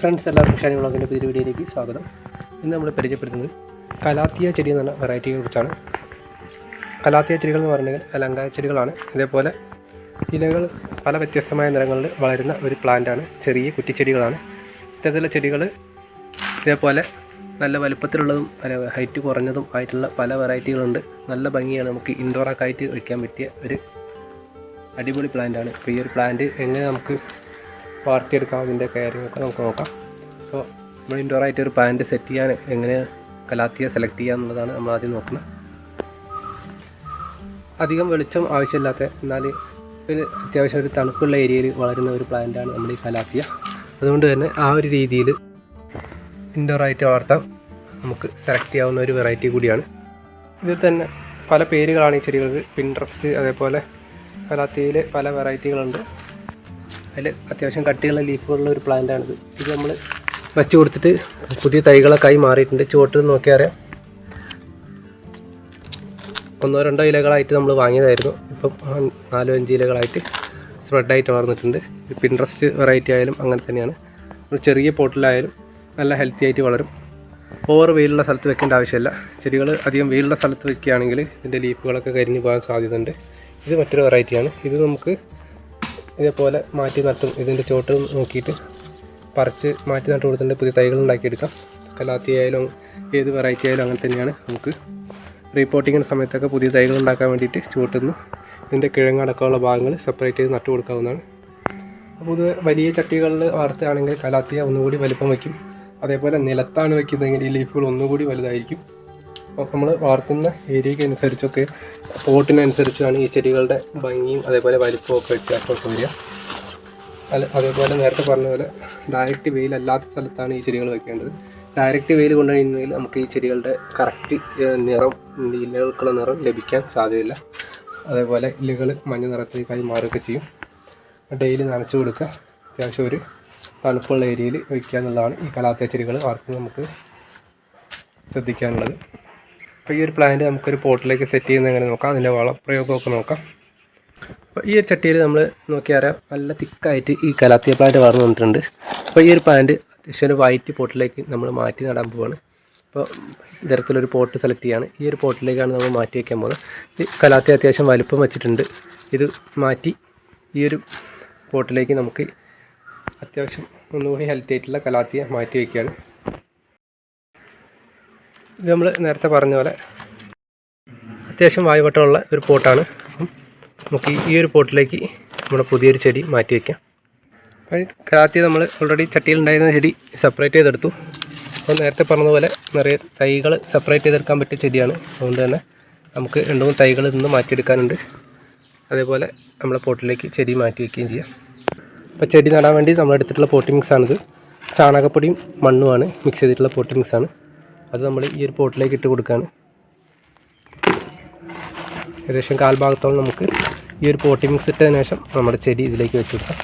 Friends എല്ലാവർക്കും ഷാനി വ്ളോഗിന്റെ പുതിയ വീഡിയോയിലേക്ക് സ്വാഗതം. ഇന്ന് നമ്മൾ പരിചയപ്പെടുത്തുന്നത് കലാത്തിയ ചെടി എന്ന് വെറൈറ്റിയെ കുറിച്ചാണ്. കലാത്തിയ ചെടികൾ എന്ന് പറഞ്ഞാൽ അലങ്കാര ചെടികളാണ്. ഇതേപോലെ ഇലകൾ പല വ്യത്യസ്തമായ നിറങ്ങളിൽ വളരുന്ന ഒരു പ്ലാന്റാണ് ചെറിയ കുറ്റിച്ചെടികളാണ്. ഇത്തരത്തിലുള്ള ചെടികൾ ഇതേപോലെ നല്ല വലുപ്പത്തിലുള്ളതും ഹൈറ്റ് കുറഞ്ഞതും ആയിട്ടുള്ള പല വെറൈറ്റികളുണ്ട് നല്ല ഭംഗിയാണ് നമുക്ക് ഇൻഡോറൊക്കെ ആയിട്ട് വയ്ക്കാൻ പറ്റിയ ഒരു അടിപൊളി പ്ലാന്റാണ് ഇപ്പോൾ ഈ ഒരു പ്ലാന്റ് എങ്ങനെ നമുക്ക് വളർത്തിയെടുക്കാം അതിന്റെ കാര്യങ്ങളൊക്കെ നമുക്ക് നോക്കാം. സോ നമ്മൾ ഇൻഡോർ ആയിട്ട് ഒരു പ്ലാന്റ് സെറ്റ് ചെയ്യാൻ എങ്ങനെ കലാത്തിയ സെലക്ട് ചെയ്യുക എന്നുള്ളതാണ് നമ്മൾ ആദ്യം നോക്കുന്നത്. അധികം വെളിച്ചം ആവശ്യമില്ലാത്ത എന്നാൽ ഒരു അത്യാവശ്യം ഒരു തണുപ്പുള്ള ഏരിയയിൽ വളരുന്ന ഒരു പ്ലാന്റാണ് നമ്മൾ ഈ കലാത്തിയ. അതുകൊണ്ട് തന്നെ ആ ഒരു രീതിയിൽ ഇൻഡോർ ആയിട്ട് വളർത്താൻ നമുക്ക് സെലക്ട് ചെയ്യാവുന്ന ഒരു വെറൈറ്റി കൂടിയാണ്. ഇതിൽ തന്നെ പല പേരുകളാണ് ഈ ചെടികൾക്ക്. പിൻട്രസ്റ്റ് അതേപോലെ കലാത്തിയിൽ പല വെറൈറ്റികളുണ്ട് അതിൽ അത്യാവശ്യം കട്ടിയുള്ള ലീഫുകളുള്ള ഒരു പ്ലാന്റാണിത് ഇത് നമ്മൾ വെച്ച് കൊടുത്തിട്ട് പുതിയ തൈകളൊക്കെ ആയി മാറിയിട്ടുണ്ട്. ചുവട്ട് നോക്കിയാൽ അറിയാം. ഒന്നോ രണ്ടോ ഇലകളായിട്ട് നമ്മൾ വാങ്ങിയതായിരുന്നു. ഇപ്പം നാലോ അഞ്ച് ഇലകളായിട്ട് സ്പ്രെഡായിട്ട് വളർന്നിട്ടുണ്ട്. പിൻട്രസ്റ്റ് വെറൈറ്റി ആയാലും അങ്ങനെ തന്നെയാണ്. ഒരു ചെറിയ പോട്ടിലായാലും നല്ല ഹെൽത്തി ആയിട്ട് വളരും. ഓവർ വെയിലുള്ള സ്ഥലത്ത് വെക്കേണ്ട ആവശ്യമില്ല. ചെടികൾ അധികം വെയിലുള്ള സ്ഥലത്ത് വെക്കുകയാണെങ്കിൽ ഇതിന്റെ ലീഫുകളൊക്കെ കരിഞ്ഞു പോകാൻ സാധ്യതയുണ്ട്. ഇത് മറ്റൊരു വെറൈറ്റിയാണ് ഇത് നമുക്ക് ഇതേപോലെ മാറ്റി നട്ടും ഇതിന്റെ ചോട്ട് നോക്കിയിട്ട് പറിച്ച് മാറ്റി നട്ട് കൊടുത്തിട്ട് പുതിയ തൈകൾ ഉണ്ടാക്കിയെടുക്കാം. കലാത്തി ആയാലും ഏത് വെറൈറ്റി ആയാലും അങ്ങനെ തന്നെയാണ്. നമുക്ക് റീപോർട്ടിങ്ങിന്റെ സമയത്തൊക്കെ പുതിയ തൈകൾ ഉണ്ടാക്കാൻ വേണ്ടിയിട്ട് ചുവട്ടുന്നു ഇതിന്റെ കിഴങ്ങടക്കമുള്ള ഭാഗങ്ങൾ സെപ്പറേറ്റ് ചെയ്ത് നട്ടു കൊടുക്കാവുന്നതാണ്. അപ്പോൾ ഇത് വലിയ ചട്ടികളിൽ വളർത്തുകയാണെങ്കിൽ കലാത്തിയ ഒന്നുകൂടി വലിപ്പം വയ്ക്കും. അതേപോലെ നിലത്താണ് വയ്ക്കുന്നതെങ്കിൽ ഈ ലീഫുകൾ ഒന്നുകൂടി വലുതായിരിക്കും. നമ്മൾ വളർത്തുന്ന ഏരിയയ്ക്ക് അനുസരിച്ചൊക്കെ പോട്ടിനനുസരിച്ചാണ് ഈ ചെടികളുടെ ഭംഗിയും അതേപോലെ വലിപ്പവും ഒക്കെ വ്യത്യാസമൊക്കെ വരിക. അല്ല അതേപോലെ നേരത്തെ പറഞ്ഞ പോലെ ഡയറക്റ്റ് വെയിലല്ലാത്ത സ്ഥലത്താണ് ഈ ചെടികൾ വെക്കേണ്ടത്. ഡയറക്റ്റ് വെയിൽ കൊണ്ടുകഴിഞ്ഞാൽ നമുക്ക് ഈ ചെടികളുടെ കറക്റ്റ് നിറം ഇലകൾക്കുള്ള നിറം ലഭിക്കാൻ സാധ്യതയില്ല. അതേപോലെ ഇലകൾ മഞ്ഞ നിറത്തേക്കായി മാറുകയൊക്കെ ചെയ്യും. ഡെയിലി നനച്ചു കൊടുക്കുക. അത്യാവശ്യം ഒരു തണുപ്പുള്ള ഏരിയയിൽ വയ്ക്കുക എന്നുള്ളതാണ് ഈ കലാത്തിയ ചെടികൾ വളർത്തുന്നത് നമുക്ക് ശ്രദ്ധിക്കാനുള്ളത്. അപ്പോൾ ഈ ഒരു പ്ലാന്റ് നമുക്കൊരു പോട്ടിലേക്ക് സെറ്റ് ചെയ്യുന്നത് എങ്ങനെ നോക്കാം? അതിന്റെ വളപ്രയോഗമൊക്കെ നോക്കാം. അപ്പോൾ ഈ ഒരു ചട്ടിയിൽ നമ്മൾ നോക്കിയാൽ നല്ല തിക്കായിട്ട് ഈ കലാത്തിയ പ്ലാന്റ് വളർന്നു വന്നിട്ടുണ്ട്. അപ്പോൾ ഈ ഒരു പ്ലാന്റ് അത്യാവശ്യം ഒരു വൈറ്റ് പോട്ടിലേക്ക് നമ്മൾ മാറ്റി നടാൻ പോവാണ്. അപ്പോൾ ഇത്തരത്തിലൊരു പോട്ട് സെലക്ട് ചെയ്യാണ്. ഈ ഒരു പോട്ടിലേക്കാണ് നമ്മൾ മാറ്റി വയ്ക്കാൻ പോകുന്നത് ഈ കലാത്തി അത്യാവശ്യം വലുപ്പം വെച്ചിട്ടുണ്ട്. ഇത് മാറ്റി ഈ ഒരു പോട്ടിലേക്ക് നമുക്ക് അത്യാവശ്യം ഒന്നുകൂടി ഹെൽത്തി ആയിട്ടുള്ള കലാത്തിയെ മാറ്റി വയ്ക്കുകയാണ് ഇത് നമ്മൾ നേരത്തെ പറഞ്ഞ പോലെ അത്യാവശ്യം വായുവട്ടമുള്ള ഒരു പോട്ടാണ്. നമുക്ക് ഈ- ഒരു പോട്ടിലേക്ക് നമ്മുടെ പുതിയൊരു ചെടി മാറ്റി വയ്ക്കാം അപ്പം കാത്തി നമ്മൾ ഓൾറെഡി ചട്ടിയിലുണ്ടായിരുന്ന ചെടി സെപ്പറേറ്റ് ചെയ്തെടുത്തു. അപ്പോൾ നേരത്തെ പറഞ്ഞതുപോലെ നിറയെ തൈകൾ സെപ്പറേറ്റ് ചെയ്തെടുക്കാൻ പറ്റിയ ചെടിയാണ്. അതുകൊണ്ട് തന്നെ നമുക്ക് രണ്ട് മൂന്ന് തൈകൾ നിന്ന് മാറ്റിയെടുക്കാനുണ്ട്. അതേപോലെ നമ്മളെ പോട്ടിലേക്ക് ചെടി മാറ്റി വയ്ക്കുകയും ചെയ്യാം. അപ്പോൾ ചെടി നടാൻ വേണ്ടി നമ്മൾ എടുത്തിട്ടുള്ള പോട്ടി ചാണകപ്പൊടിയും മണ്ണുമാണ് മിക്സ് ചെയ്തിട്ടുള്ള പോട്ടി മിക്സാണ് അത് നമ്മൾ ഈ ഒരു പോട്ടിലേക്ക് ഇട്ട് കൊടുക്കുകയാണ്. ഏകദേശം കാൽഭാഗത്തോളം നമുക്ക് ഈ ഒരു പോട്ടി മിക്സ് ഇട്ടതിന് ശേഷം നമ്മുടെ ചെടി ഇതിലേക്ക് വെച്ച് കൊടുക്കാം.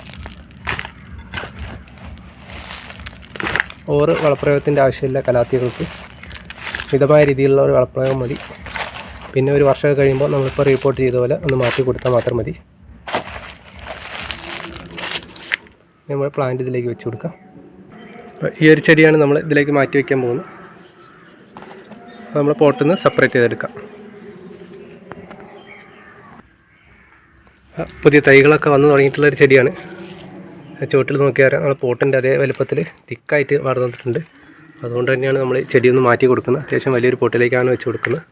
ഓറ് വളപ്രയോഗത്തിന്റെ ആവശ്യമില്ല കലാത്തികൾക്ക്. മിതമായ രീതിയിലുള്ള ഒരു വളപ്രയോഗം മതി. പിന്നെ ഒരു വർഷം കഴിയുമ്പോൾ നമ്മളിപ്പോൾ റിപ്പോർട്ട് ചെയ്ത പോലെ ഒന്ന് മാറ്റി കൊടുത്താൽ മാത്രം മതി. നമ്മൾ പ്ലാന്റ് ഇതിലേക്ക് വെച്ച് കൊടുക്കാം. അപ്പോൾ ഈ ഒരു ചെടിയാണ് നമ്മൾ ഇതിലേക്ക് മാറ്റി വയ്ക്കാൻ പോകുന്നത്. നമ്മൾ പോട്ടിൽ നിന്ന് സെപ്പറേറ്റ് ചെയ്തെടുക്കാം. പുതിയ തൈകളൊക്കെ വന്നു തുടങ്ങിയിട്ടുള്ള ഒരു ചെടിയാണ് ചുവട്ടിൽ നോക്കിയാൽ നമ്മൾ പോട്ടിന്റെ അതേ വലുപ്പത്തിൽ തിക്കായിട്ട് വളർന്നിട്ടുണ്ട് അതുകൊണ്ട് തന്നെയാണ് നമ്മൾ ചെടിയൊന്ന് മാറ്റി കൊടുക്കുന്നത്. അത്യാവശ്യം വലിയൊരു പോട്ടിലേക്കാണ് വെച്ച് കൊടുക്കുന്നത്.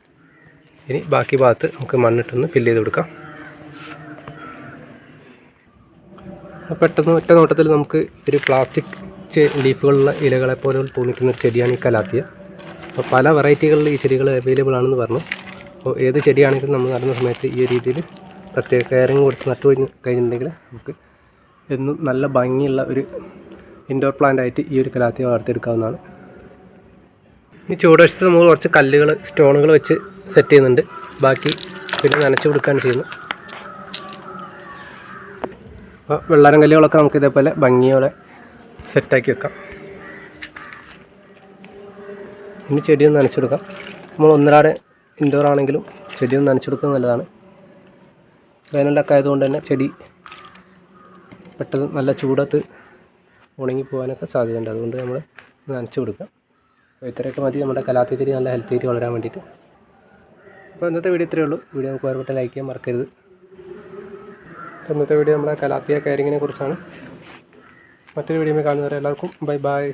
ഇനി ബാക്കി ഭാഗത്ത് നമുക്ക് മണ്ണിട്ടൊന്ന് ഫില്ല് ചെയ്ത് കൊടുക്കാം. പെട്ടെന്ന് ഒറ്റ നോട്ടത്തിൽ നമുക്ക് ഒരു പ്ലാസ്റ്റിക് ലീഫുകളുള്ള ഇലകളെ പോലെ തോന്നിക്കുന്ന ചെടിയാണ് ഈ കലാത്തിയ. അപ്പോൾ പല വെറൈറ്റികളിൽ ഈ ചെടികൾ അവൈലബിൾ ആണെന്ന് പറഞ്ഞു. അപ്പോൾ ഏത് ചെടിയാണെങ്കിലും നമ്മൾ നടുന്ന സമയത്ത് ഈ രീതിയിൽ പ്രത്യേക കെയറിങ് കൊടുത്ത് നട്ടു കഴിഞ്ഞ് കഴിഞ്ഞിട്ടുണ്ടെങ്കിൽ നമുക്ക് എന്നും നല്ല ഭംഗിയുള്ള ഒരു ഇൻഡോർ പ്ലാന്റ് ആയിട്ട് ഈ ഒരു കലാത്തിയ വളർത്തിയെടുക്കാവുന്നതാണ്. ഈ ചൂടുവശത്ത് നമ്മൾ കുറച്ച് കല്ലുകൾ സ്റ്റോണുകൾ വെച്ച് സെറ്റ് ചെയ്യുന്നുണ്ട്. ബാക്കി പിന്നെ നനച്ച് കൊടുക്കുകയാണ് ചെയ്യുന്നത്. അപ്പോൾ വെള്ളാരം കല്ലുകളൊക്കെ നമുക്ക് ഇതേപോലെ ഭംഗിയോടെ സെറ്റാക്കി വെക്കാം. ഇനി ചെടിയൊന്ന് നനച്ചെടുക്കാം നമ്മൾ ഒന്നരാടെ ഇൻഡോർ ആണെങ്കിലും ചെടിയൊന്ന് നനച്ചെടുക്കുന്നത് നല്ലതാണ്. വേനലൊക്കെ ആയതുകൊണ്ട് തന്നെ ചെടി പെട്ടെന്ന് നല്ല ചൂടത്ത് ഉണങ്ങി പോകാനൊക്കെ സാധ്യതയുണ്ട്. അതുകൊണ്ട് നമ്മൾ നനച്ചു കൊടുക്കാം. അപ്പോൾ ഇത്രയൊക്കെ മതി. നമ്മുടെ കലാത്തി ചെടി നല്ല ഹെൽത്തി ആയിട്ട് വളരാൻ വേണ്ടിയിട്ട്. അപ്പോൾ ഇന്നത്തെ വീഡിയോ ഇത്രയേ ഉള്ളൂ. വീഡിയോ നമുക്ക് വേറെ ലൈക്ക് ചെയ്യാൻ മറക്കരുത്. ഇന്നത്തെ വീഡിയോ നമ്മുടെ കലാത്തിയ കയറിങ്ങിനെ കുറിച്ചാണ്. മറ്റൊരു വീഡിയോ കാണുന്നവരെ എല്ലാവർക്കും ബൈ ബൈ